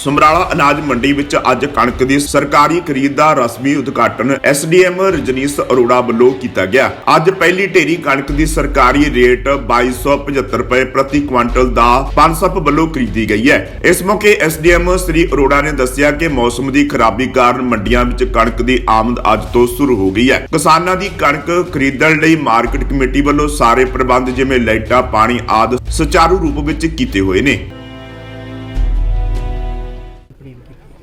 ਸਮਰਾਲਾ ਅਨਾਜ ਮੰਡੀ ਵਿੱਚ ਅੱਜ ਕਣਕ ਦੀ ਸਰਕਾਰੀ ਖਰੀਦ ਦਾ ਰਸਮੀ ਉਦਘਾਟਨ ਐਸਡੀਐਮ ਰਜਨੀਸ਼ ਅਰੋੜਾ ਵੱਲੋਂ ਕੀਤਾ ਗਿਆ। ਅੱਜ ਪਹਿਲੀ ਢੇਰੀ ਕਣਕ ਦੀ ਸਰਕਾਰੀ ਰੇਟ 2275 ਰੁਪਏ ਪ੍ਰਤੀ ਕੁਇੰਟਲ ਦਾ ਪਨਸਪ ਵੱਲੋਂ ਖਰੀਦੀ ਗਈ ਹੈ। ਇਸ ਮੌਕੇ ਐਸਡੀਐਮ ਸ੍ਰੀ ਅਰੋੜਾ ਨੇ ਦੱਸਿਆ ਕਿ ਮੌਸਮ ਦੀ ਖਰਾਬੀ ਕਾਰਨ ਮੰਡੀਆਂ ਵਿੱਚ ਕਣਕ ਦੀ ਆਮਦ ਅੱਜ ਤੋਂ ਸ਼ੁਰੂ ਹੋ ਗਈ ਹੈ। ਕਿਸਾਨਾਂ ਦੀ ਕਣਕ ਖਰੀਦਣ ਲਈ ਮਾਰਕੀਟ ਕਮੇਟੀ ਵੱਲੋਂ ਸਾਰੇ ਪ੍ਰਬੰਧ ਜਿਵੇਂ ਲਾਈਟਾਂ, ਪਾਣੀ ਆਦਿ ਸੁਚਾਰੂ ਰੂਪ ਵਿੱਚ ਕੀਤੇ ਹੋਏ ਨੇ।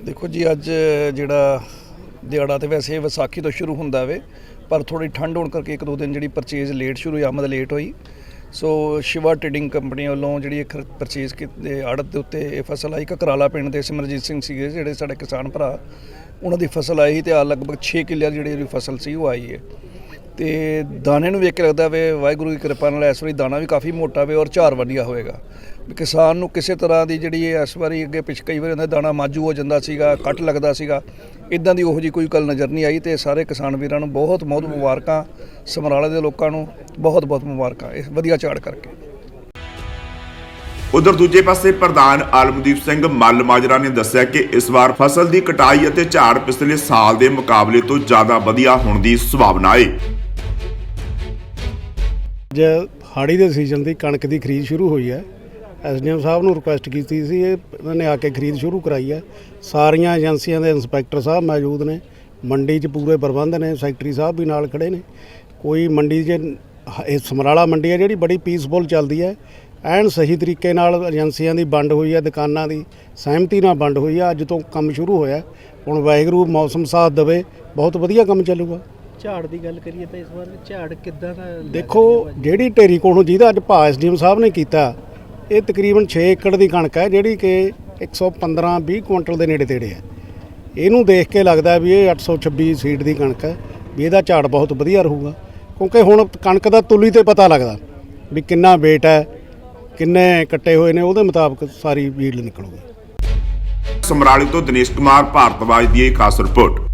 ਦੇਖੋ ਜੀ, ਅੱਜ ਜਿਹੜਾ ਦਿਹਾੜਾ ਤੇ ਵੈਸੇ ਵਿਸਾਖੀ ਤੋਂ ਸ਼ੁਰੂ ਹੁੰਦਾ ਵੇ, ਪਰ ਥੋੜੀ ਠੰਡ ਹੋਣ ਕਰਕੇ ਇੱਕ ਦੋ ਦਿਨ ਜਿਹੜੀ ਪਰਚੇਜ਼ ਲੇਟ ਸ਼ੁਰੂ ਹੋਈ, ਆਮਦ ਲੇਟ ਹੋਈ। ਸੋ ਸ਼ਿਵਾ ਟ੍ਰੇਡਿੰਗ ਕੰਪਨੀ ਵੱਲੋਂ ਜਿਹੜੀ ਇਹ ਪਰਚੇਜ਼ ਕੀਤੇ ਆੜਤ ਦੇ ਉੱਤੇ ਇਹ ਫਸਲ ਆਈ ਕਕਰਾਲਾ ਪਿੰਡ ਦੇ ਸਿਮਰਜੀਤ ਸਿੰਘ ਸੀਗੇ, ਜਿਹੜੇ ਸਾਡੇ ਕਿਸਾਨ ਭਰਾ, ਉਹਨਾਂ ਦੀ ਫਸਲ ਆਈ ਤੇ ਆ ਲਗਭਗ 6 ਕਿੱਲੇ ਦੀ ਜਿਹੜੀ ਫਸਲ ਸੀ, ਉਹ ਆਈ ਹੈ। ਤੇ ਦਾਣੇ ਨੂੰ ਵੇਖ ਕੇ ਲੱਗਦਾ ਵੇ, ਵਾਹਿਗੁਰੂ ਦੀ ਕਿਰਪਾ ਨਾਲ ਇਸ ਵਾਰੀ ਦਾਣਾ ਵੀ ਕਾਫੀ ਮੋਟਾ ਵੇ ਔਰ ਝਾਰ ਵਧੀਆ ਹੋਏਗਾ ਕਿਸਾਨ ਨੂੰ ਕਿਸੇ ਤਰ੍ਹਾਂ ਦੀ ਜਿਹੜੀ ਇਸ ਵਾਰੀ ਅੱਗੇ ਪਿਛ ਕਈ ਵਾਰ ਹੁੰਦਾ ਦਾਣਾ ਮਾਜੂ ਹੋ ਜਾਂਦਾ ਸੀਗਾ, ਕੱਟ ਲੱਗਦਾ ਸੀਗਾ ਇਦਾਂ ਦੀ ਉਹੋ ਜੀ ਕੋਈ ਗੱਲ ਨਜ਼ਰ ਨਹੀਂ ਆਈ ਤੇ ਸਾਰੇ ਕਿਸਾਨ ਵੀਰਾਂ ਨੂੰ ਬਹੁਤ ਬਹੁਤ ਮੁਬਾਰਕਾਂ, ਸਮਰਾਲੇ ਦੇ ਲੋਕਾਂ ਨੂੰ ਬਹੁਤ ਬਹੁਤ ਮੁਬਾਰਕਾਂ, ਇਸ ਵਧੀਆ ਝਾੜ ਕਰਕੇ। ਉਧਰ ਦੂਜੇ ਪਾਸੇ ਪ੍ਰਧਾਨ ਆਲਮਦੀਪ ਸਿੰਘ ਮੱਲ ਮਾਜਰਾ ਨੇ ਦੱਸਿਆ ਕਿ ਇਸ ਵਾਰ ਫਸਲ ਦੀ ਕਟਾਈ ਅਤੇ ਝਾੜ ਪਿਛਲੇ ਸਾਲ ਦੇ ਮੁਕਾਬਲੇ ਤੋਂ ਜ਼ਿਆਦਾ ਵਧੀਆ ਹੋਣ ਦੀ ਸੰਭਾਵਨਾ ਹੈ ਅੱਜ ਹਾੜੀ ਦੇ ਸੀਜ਼ਨ ਦੀ ਕਣਕ ਦੀ ਖਰੀਦ ਸ਼ੁਰੂ ਹੋਈ ਹੈ। ਐਸਡੀਐਮ ਸਾਹਿਬ ਨੂੰ ਰਿਕੁਐਸਟ ਕੀਤੀ ਸੀ, ਇਹ ਇਹਨਾਂ ਨੇ ਆ ਕੇ ਖਰੀਦ ਸ਼ੁਰੂ ਕਰਾਈ ਹੈ। ਸਾਰੀਆਂ ਏਜੰਸੀਆਂ ਦੇ ਇੰਸਪੈਕਟਰ ਸਾਹਿਬ ਮੌਜੂਦ ਨੇ, ਮੰਡੀ 'ਚ ਪੂਰੇ ਪ੍ਰਬੰਧ ਨੇ, ਸੈਕਟਰੀ ਸਾਹਿਬ ਵੀ ਨਾਲ ਖੜੇ ਨੇ। ਕੋਈ ਮੰਡੀ 'ਚ, ਇਹ ਸਮਰਾਲਾ ਮੰਡੀ ਹੈ ਜਿਹੜੀ ਬੜੀ ਪੀਸਫੁਲ ਚੱਲਦੀ ਹੈ। ਐਨ ਸਹੀ ਤਰੀਕੇ ਨਾਲ ਏਜੰਸੀਆਂ ਦੀ ਵੰਡ ਹੋਈ ਹੈ, ਦੁਕਾਨਾਂ ਦੀ ਸਹਿਮਤੀ ਨਾਲ ਵੰਡ ਹੋਈ ਹੈ। ਅੱਜ ਤੋਂ ਕੰਮ ਸ਼ੁਰੂ ਹੋਇਆ ਹੁਣ ਵਾਹਿਗੁਰੂ ਮੌਸਮ ਸਾਥ ਦੇਵੇ, ਬਹੁਤ ਵਧੀਆ ਕੰਮ ਚੱਲੂਗਾ। ਝਾੜ ਦੀ ਗੱਲ ਕਰੀਏ ਤਾਂ ਇਸ ਵਾਰ ਝਾੜ ਕਿੱਦਾਂ ਦਾ ਦੇਖੋ? ਜਿਹੜੀ ਢੇਰੀ ਕੋਲੋਂ ਜਿਹਦਾ ਅੱਜ ਭਾਅ ਐਸਡੀਐਮ ਸਾਹਿਬ ਨੇ ਕੀਤਾ ਇਹ ਤਕਰੀਬਨ 6 ਏਕੜ ਦੀ ਕਣਕ ਹੈ ਜਿਹੜੀ ਕਿ 115 20 ਕੁਇੰਟਲ ਦੇ ਨੇੜੇ ਤੇੜੇ ਹੈ। ਇਹਨੂੰ ਦੇਖ ਕੇ ਲੱਗਦਾ ਵੀ ਇਹ 826 ਸੀਡ ਦੀ ਕਣਕ ਹੈ ਵੀ ਇਹਦਾ ਝਾੜ ਬਹੁਤ ਵਧੀਆ ਰਹੂਗਾ ਕਿਉਂਕਿ ਹੁਣ ਕਣਕ ਦਾ ਤੁਲੀ ਤੇ ਪਤਾ ਲੱਗਦਾ ਵੀ ਕਿੰਨਾ weight ਹੈ ਕਿੰਨੇ ਕੱਟੇ ਹੋਏ ਨੇ ਉਹਦੇ ਮੁਤਾਬਕ ਸਾਰੀ ਵੀਡ ਨਿਕਲੂਗੀ। ਸਮਰਾਲੇ ਤੋਂ ਦਿਨੇਸ਼ ਕੁਮਾਰ ਭਾਰਤਵਾਜ ਦੀ ਇਹ ਖਾਸ ਰਿਪੋਰਟ।